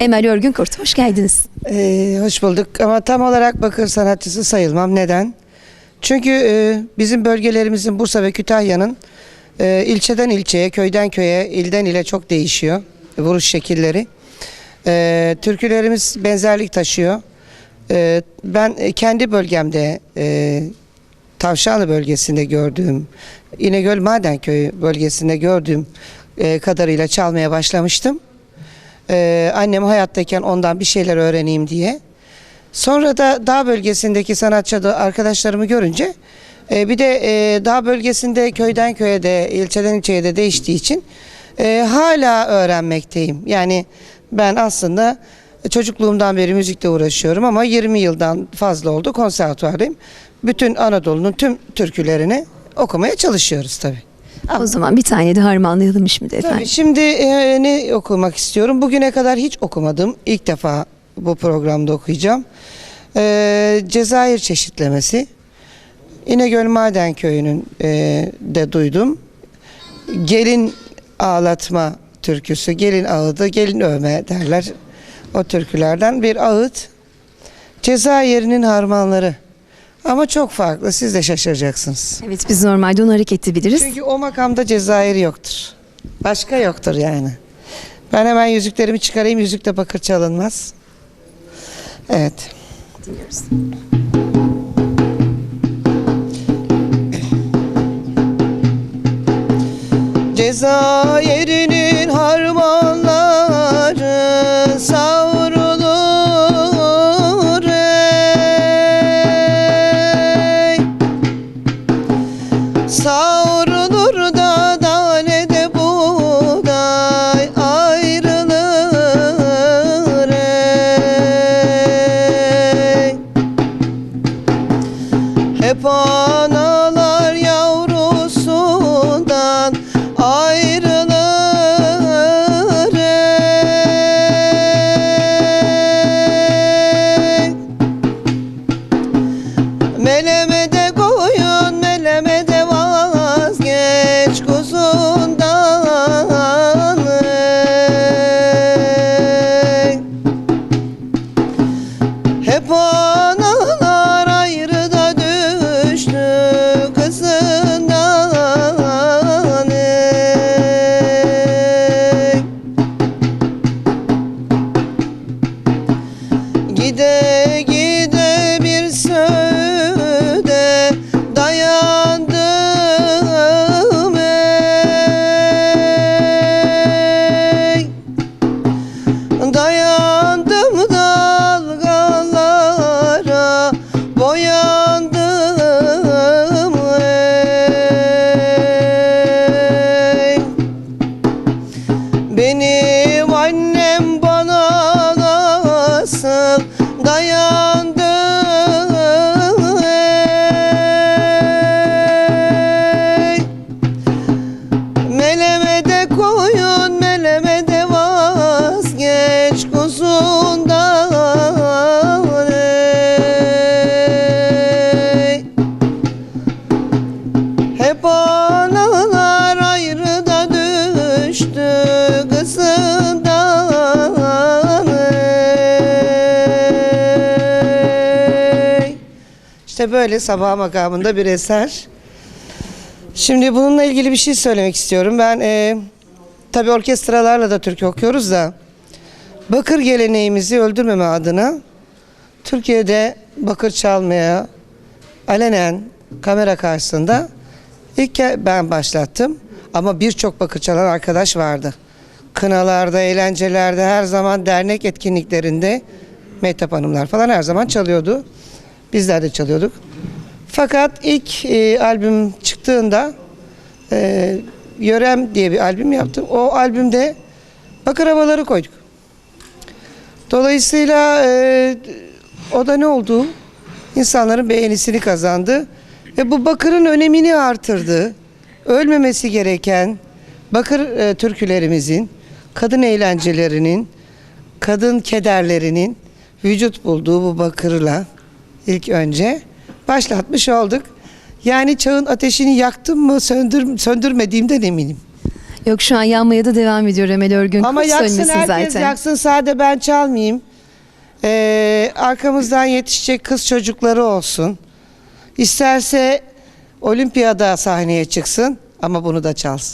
Emel Örgün Kurt, hoş geldiniz. Ee, hoş bulduk ama tam olarak bakır sanatçısı sayılmam. Neden? Çünkü e, bizim bölgelerimizin Bursa ve Kütahya'nın e, ilçeden ilçeye, köyden köye, ilden ile çok değişiyor vuruş şekilleri. E, türkülerimiz benzerlik taşıyor. E, ben kendi bölgemde e, Tavşanlı bölgesinde gördüğüm, İnegöl Madenköyü bölgesinde gördüğüm e, kadarıyla çalmaya başlamıştım. Ee, annem hayattayken ondan bir şeyler öğreneyim diye. Sonra da dağ bölgesindeki sanatçı da arkadaşlarımı görünce e, bir de e, dağ bölgesinde köyden köye de ilçeden ilçeye de değiştiği için e, hala öğrenmekteyim. Yani ben aslında çocukluğumdan beri müzikle uğraşıyorum ama 20 yıldan fazla oldu konservatuvardayım. Bütün Anadolu'nun tüm türkülerini okumaya çalışıyoruz tabii. O zaman bir tane de harmanlayalım şimdi efendim. Tabii şimdi e, ne okumak istiyorum? Bugüne kadar hiç okumadım. İlk defa bu programda okuyacağım. E, Cezayir çeşitlemesi. İnegöl Maden Köyü'nün e, de duydum. Gelin ağlatma türküsü, gelin ağıdı, gelin övme derler. O türkülerden bir ağıt. Cezayir'in harmanları. Ama çok farklı. Siz de şaşıracaksınız. Evet biz normalde onu hareketli biliriz. Çünkü o makamda Cezayir yoktur. Başka yoktur yani. Ben hemen yüzüklerimi çıkarayım. Yüzükte bakır çalınmaz. Evet. Dinliyoruz. Cezayir'in upon us. İşte böyle sabah makamında bir eser. Şimdi bununla ilgili bir şey söylemek istiyorum. Ben e, tabii orkestralarla da türkü okuyoruz da bakır geleneğimizi öldürmeme adına Türkiye'de bakır çalmaya alenen kamera karşısında ilk ben başlattım. Ama birçok bakır çalan arkadaş vardı. Kınalarda, eğlencelerde, her zaman dernek etkinliklerinde Mehtap Hanımlar falan her zaman çalıyordu. Bizler de çalıyorduk. Fakat ilk e, albüm çıktığında e, Yörem diye bir albüm yaptım. O albümde bakır havaları koyduk. Dolayısıyla e, o da ne oldu? İnsanların beğenisini kazandı. Ve bu bakırın önemini artırdı. Ölmemesi gereken bakır e, türkülerimizin, kadın eğlencelerinin, kadın kederlerinin vücut bulduğu bu bakırla ilk önce başlatmış olduk. Yani çağın ateşini yaktım mı söndür, söndürmediğimden eminim. Yok şu an yanmaya da devam ediyor Emel Örgün. Ama Kurt yaksın herkes zaten. yaksın sade ben çalmayayım. Ee, arkamızdan yetişecek kız çocukları olsun. İsterse olimpiyada sahneye çıksın ama bunu da çalsın.